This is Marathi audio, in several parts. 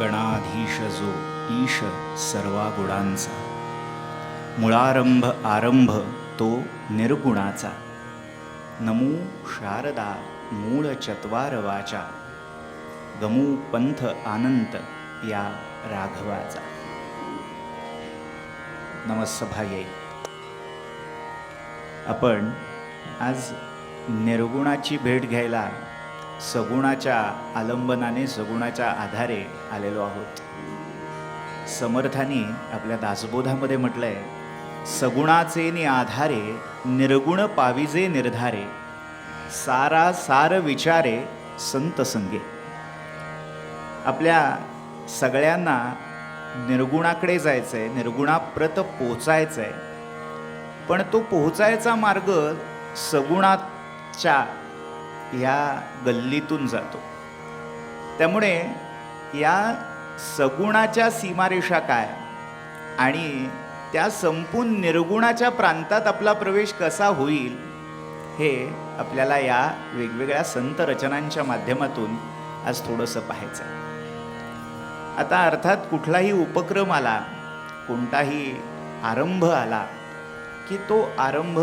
गणाधीश जो ईश सर्वा गुणांचा मुळारंभ आरंभ तो निर्गुणाचा. नमू शारदा मूळ चत्वार वाचा गमू पंथ आनंत या राघवाचा. नमस्सभाये. आपण आज निर्गुणाची भेट घ्यायला सगुणाच्या आलंबनाने सगुणाच्या आधारे आलेलो आहोत. समर्थांनी आपल्या दासबोधामध्ये म्हटलंय सगुणाचे नि आधारे निर्गुण पाविजे निर्धारे सारा सार विचारे संत संगे. आपल्या सगळ्यांना निर्गुणाकडे जायचं आहे निर्गुणाप्रत पोचायचं आहे पण तो पोहोचायचा मार्ग सगुणाच्या ह्या गल्लीतून जातो. त्यामुळे या सगुणाच्या सीमारेषा काय? आणि त्या संपून निर्गुणाच्या प्रांतात आपला प्रवेश कसा होईल? हे आपल्याला या वेगवेगळ्या संत रचनांच्या माध्यमातून आज थोडंसं पाहायचं आहे. आता अर्थात कुठलाही उपक्रम आला कोणताही आरंभ आला की तो आरंभ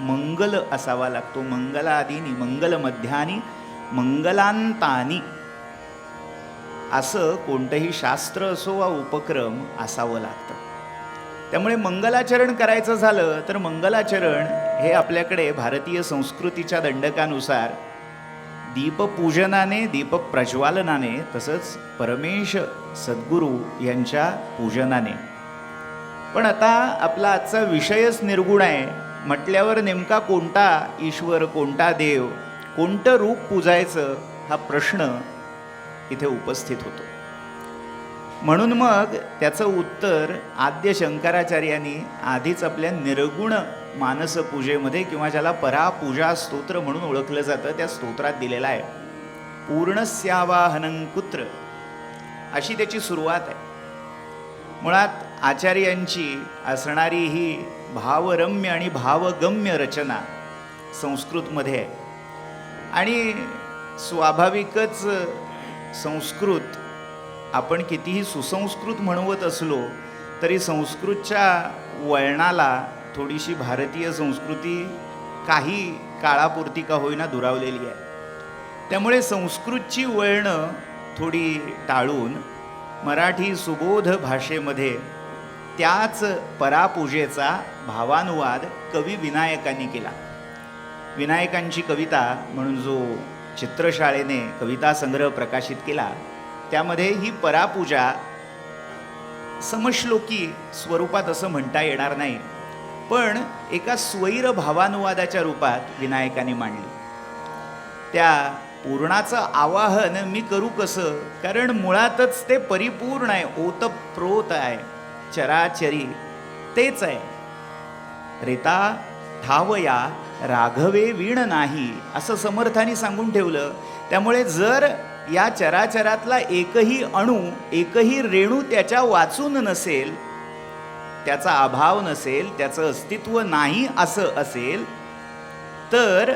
मंगल असावा लागतो. मंगलादिनी मंगल मध्यानी मंगलांतानी. असं कोणतंही शास्त्र असो वा उपक्रम असावं लागतं. त्यामुळे मंगलाचरण करायचं झालं तर मंगलाचरण हे आपल्याकडे भारतीय संस्कृतीच्या दंडकानुसार दीपपूजनाने दीपप्रज्वालनाने तसंच परमेश सद्गुरू यांच्या पूजनाने. पण आता आपला आजचा विषयच निर्गुण आहे. म्हटल्यावर नेमका कोणता ईश्वर कोणता देव कोणतं रूप पूजायचं हा प्रश्न इथे उपस्थित होतो. म्हणून मग त्याचं उत्तर आद्य शंकराचार्यांनी आधीच आपल्या निर्गुण मानस पूजेमध्ये किंवा ज्याला परापूजा स्तोत्र म्हणून ओळखलं जातं त्या स्तोत्रात दिलेलं आहे. पूर्णस्यावाहनं कुत्र. अशी त्याची सुरुवात आहे. मुळात आचार्यांची असणारी ही भावरम्य आणि भावगम्य रचना संस्कृतमध्ये आहे. आणि स्वाभाविकच संस्कृत आपण कितीही सुसंस्कृत म्हणवत असलो तरी संस्कृतच्या वळणाला थोडीशी भारतीय संस्कृती काही काळापुरती का होईना दुरावलेली आहे. त्यामुळे संस्कृतची वळणं थोडी टाळून मराठी सुबोध भाषेमध्ये त्याच परापूजेचा भावानुवाद कवी विनायकांनी केला. विनायकांची कविता म्हणून जो चित्रशाळेने कविता संग्रह प्रकाशित केला त्यामध्ये ही परापूजा समश्लोकी स्वरूपात असं म्हणता येणार नाही पण एका स्वैर भावानुवादाच्या रूपात विनायकांनी मांडली. त्या पूर्णाचं आवाहन मी करू कसं? कारण मुळातच ते परिपूर्ण आहे ओतप्रोत आहे चराचरी तेच आहे. रेता ठावया राघवे वीण नाही असं समर्थाने सांगून ठेवलं. त्यामुळे जर या चराचरातला एकही अणू एकही रेणू त्याच्या वाचून नसेल त्याचा अभाव नसेल त्याचं अस्तित्व नाही असं असेल तर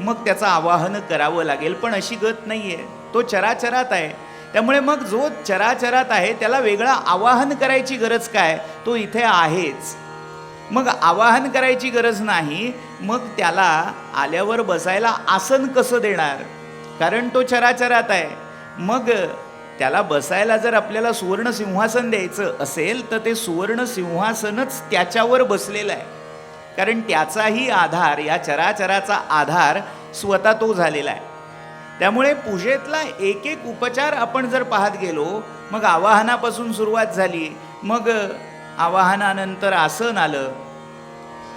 मग त्याचं आवाहन करावं लागेल. पण अशी गत नाही आहे तो चराचरात आहे. त्यामुळे मग जो चराचरात आहे त्याला वेगळं आवाहन करायची गरज काय? तो इथे आहेच. मग आवाहन करायची गरज नाही मग त्याला आल्यावर बसायला आसन कसं देणार? कारण तो चराचरात आहे. मग त्याला बसायला जर आपल्याला सुवर्ण सिंहासन द्यायचं असेल तर ते सुवर्ण सिंहासनच त्याच्यावर बसलेलं आहे. कारण त्याचाही आधार या चराचराचा आधार स्वतः तो झालेला आहे. त्यामुळे पूजेतला एक एक उपचार आपण जर पाहत गेलो मग आवाहनापासून सुरुवात झाली. मग आवाहनानंतर आसन आलं.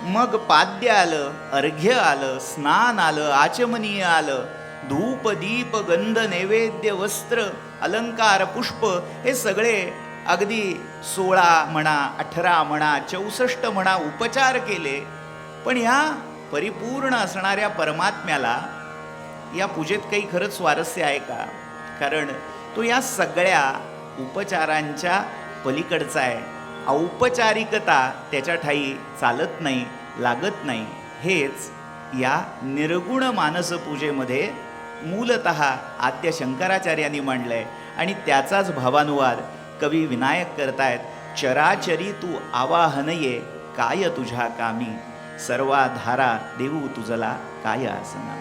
मग पाद्य आलं अर्घ्य आलं स्नान आलं आचमनीय आलं. धूप दीप गंध नैवेद्य वस्त्र अलंकार पुष्प हे सगळे अगदी सोळा म्हणा अठरा म्हणा चौसष्ट म्हणा उपचार केले. पण ह्या परिपूर्ण असणाऱ्या परमात्म्याला या पूजेत काही खरंच स्वारस्य आहे का? कारण तो या सगळ्या उपचारांच्या पलीकडचा आहे. औपचारिकता त्याच्या ठाई चालत नाही लागत नाही. हेच या निर्गुण मानसपूजेमध्ये मूलत आद्य शंकराचार्यांनी मांडलं आहे आणि त्याचाच भावानुवाद कवी विनायक करतायत चराचरी तू आवाहन ये काय तुझ्या कामी? सर्वाधारा देऊ तुझला काय असं आसना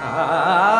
Ah.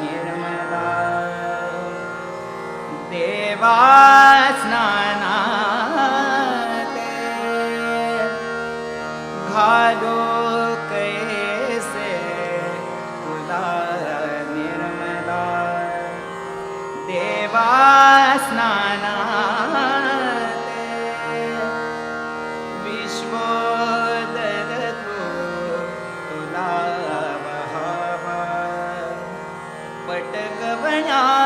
निर्मला। देवा 那个伴娘。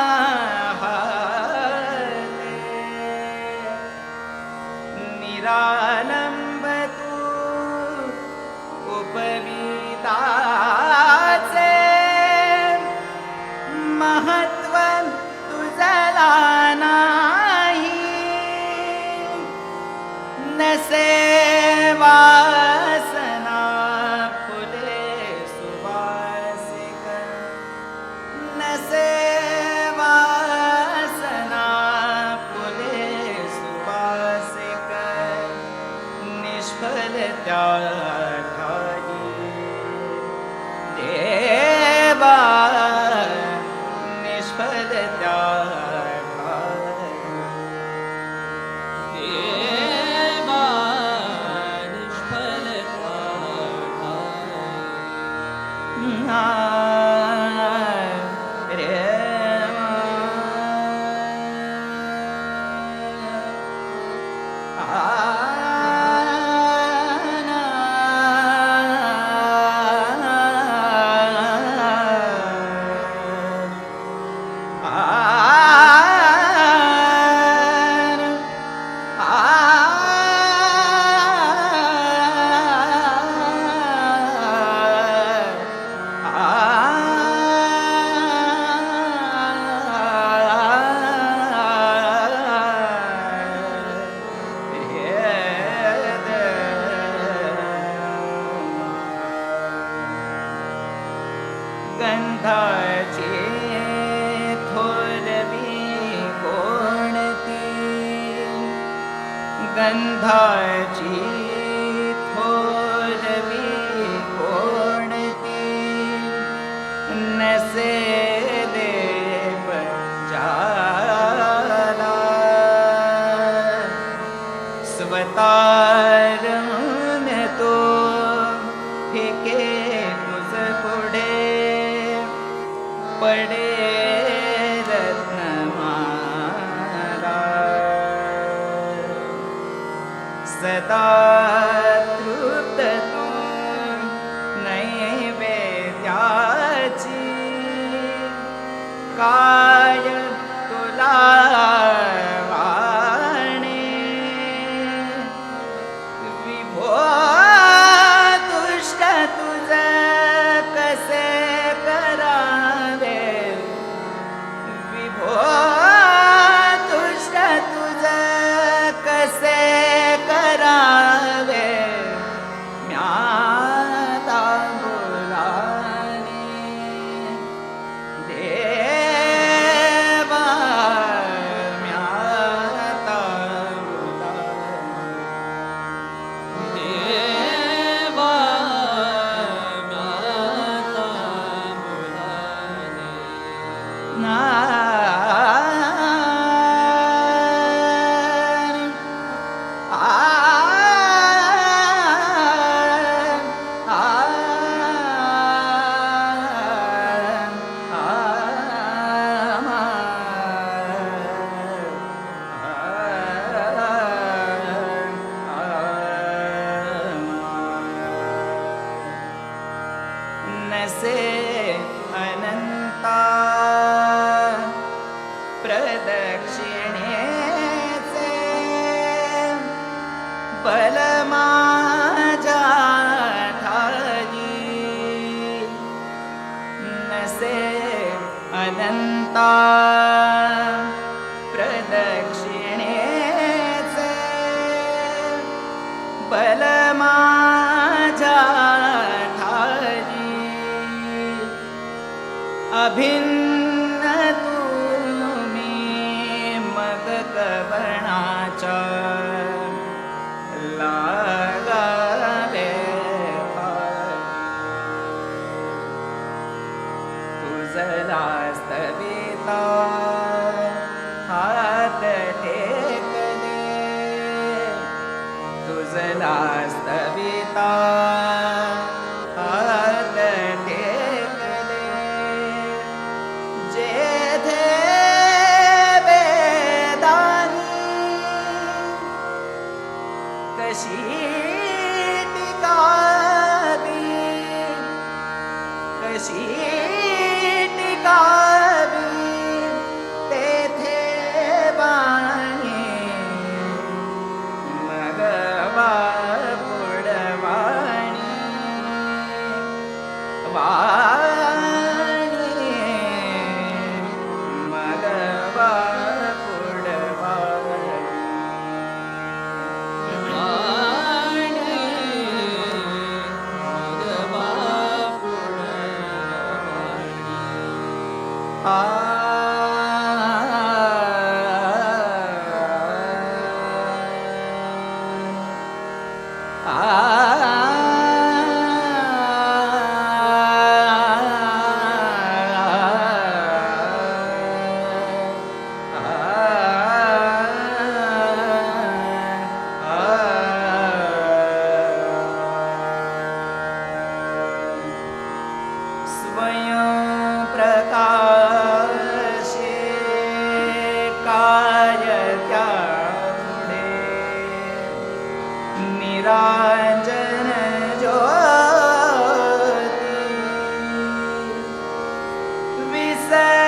निष्फल त्या ठाई काय तुला la 啊啊啊 said.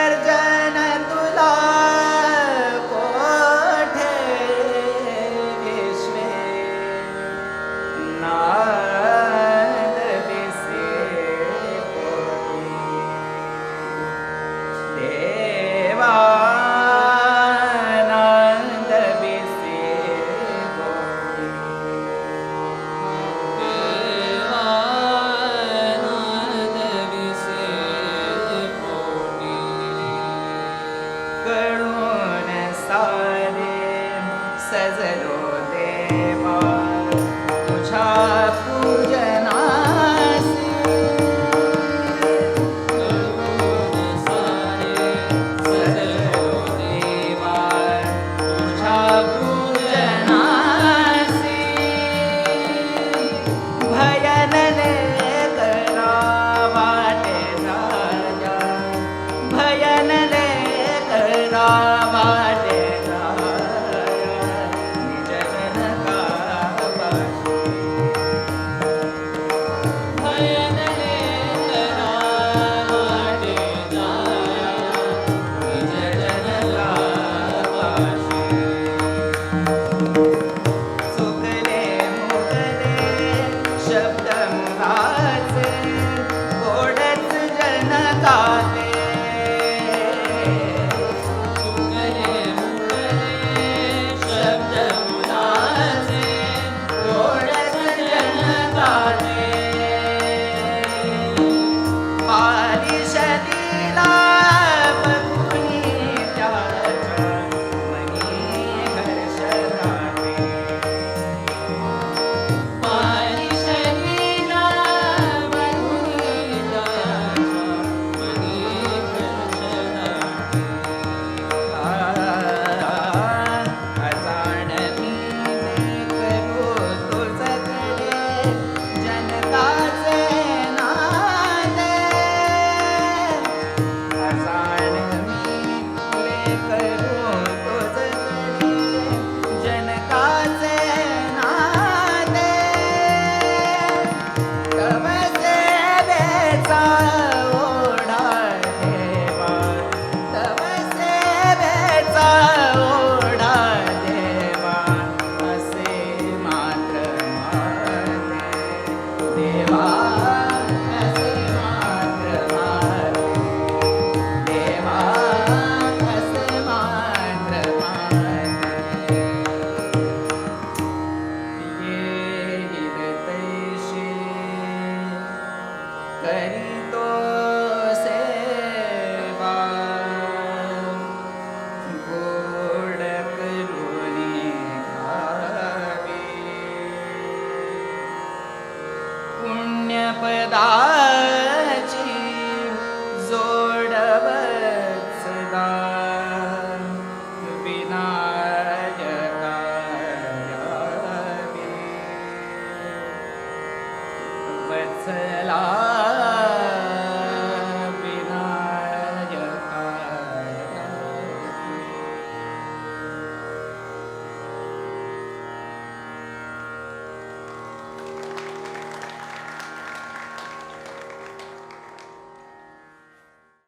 पैदा